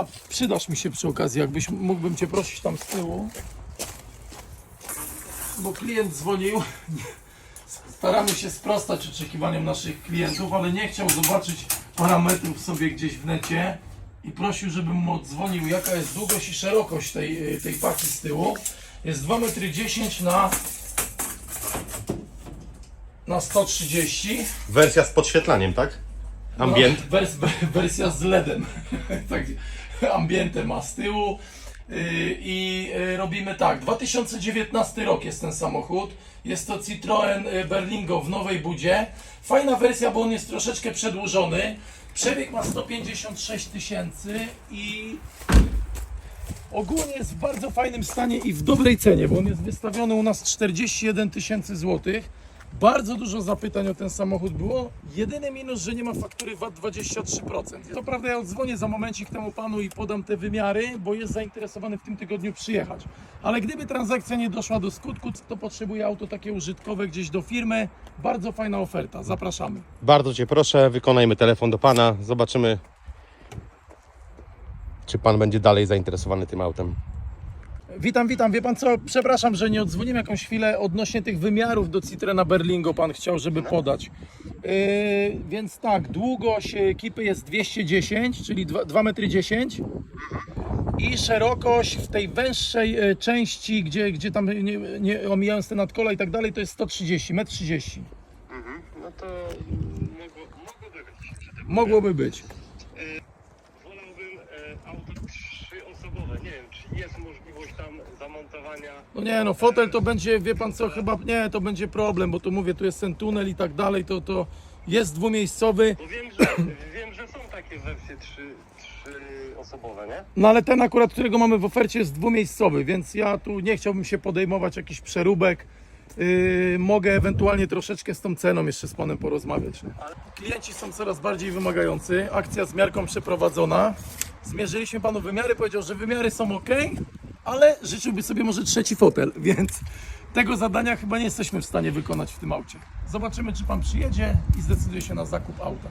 A przydasz mi się przy okazji, jakbyś mógłbym Cię prosić tam z tyłu. Bo klient dzwonił. Staramy się sprostać oczekiwaniom naszych klientów, ale nie chciał zobaczyć parametrów sobie gdzieś w necie i prosił, żebym mu odzwonił, jaka jest długość i szerokość tej, tej paki z tyłu. Jest 2,10 m na, na 130 Wersja z podświetlaniem, tak? Ambient. no, wers, wersja z LEDem. tak, ambientę ma z tyłu. Yy, I yy, robimy tak. 2019 rok jest ten samochód. Jest to Citroen yy, Berlingo w nowej budzie. Fajna wersja, bo on jest troszeczkę przedłużony. Przebieg ma 156 tysięcy i ogólnie jest w bardzo fajnym stanie i w dobrej cenie, bo on jest wystawiony u nas 41 tysięcy złotych. Bardzo dużo zapytań o ten samochód było. Jedyny minus, że nie ma faktury VAT 23%. To prawda, ja odzwonię za momencik temu panu i podam te wymiary, bo jest zainteresowany w tym tygodniu przyjechać. Ale gdyby transakcja nie doszła do skutku, to potrzebuje auto takie użytkowe gdzieś do firmy. Bardzo fajna oferta. Zapraszamy. Bardzo Cię proszę, wykonajmy telefon do Pana. Zobaczymy, czy Pan będzie dalej zainteresowany tym autem. Witam, witam. Wie pan co? Przepraszam, że nie odzwoniłem jakąś chwilę odnośnie tych wymiarów do Citroena Berlingo. Pan chciał, żeby podać. Yy, więc tak, długość ekipy jest 210, czyli 2,10 m. I szerokość w tej węższej e, części, gdzie, gdzie tam nie, nie omijając te nadkola i tak dalej, to jest 130, 1,30 m. Mhm. No to mogło, mogłoby być. Mogłoby być. Wolałbym e, auto trzyosobowe. Nie wiem, czy jest możliwość tam zamontowania. No nie, no fotel to będzie, wie pan co, chyba nie, to będzie problem, bo tu mówię, tu jest ten tunel i tak dalej, to, to jest dwumiejscowy. Bo wiem, że, wiem, że są takie wersje trzy, trzyosobowe, nie? No ale ten akurat, którego mamy w ofercie jest dwumiejscowy, więc ja tu nie chciałbym się podejmować jakichś przeróbek. Yy, mogę ewentualnie troszeczkę z tą ceną jeszcze z panem porozmawiać. Klienci są coraz bardziej wymagający. Akcja z miarką przeprowadzona. Zmierzyliśmy panu wymiary, powiedział, że wymiary są ok, ale życzyłby sobie może trzeci fotel, więc tego zadania chyba nie jesteśmy w stanie wykonać w tym aucie. Zobaczymy, czy pan przyjedzie i zdecyduje się na zakup auta.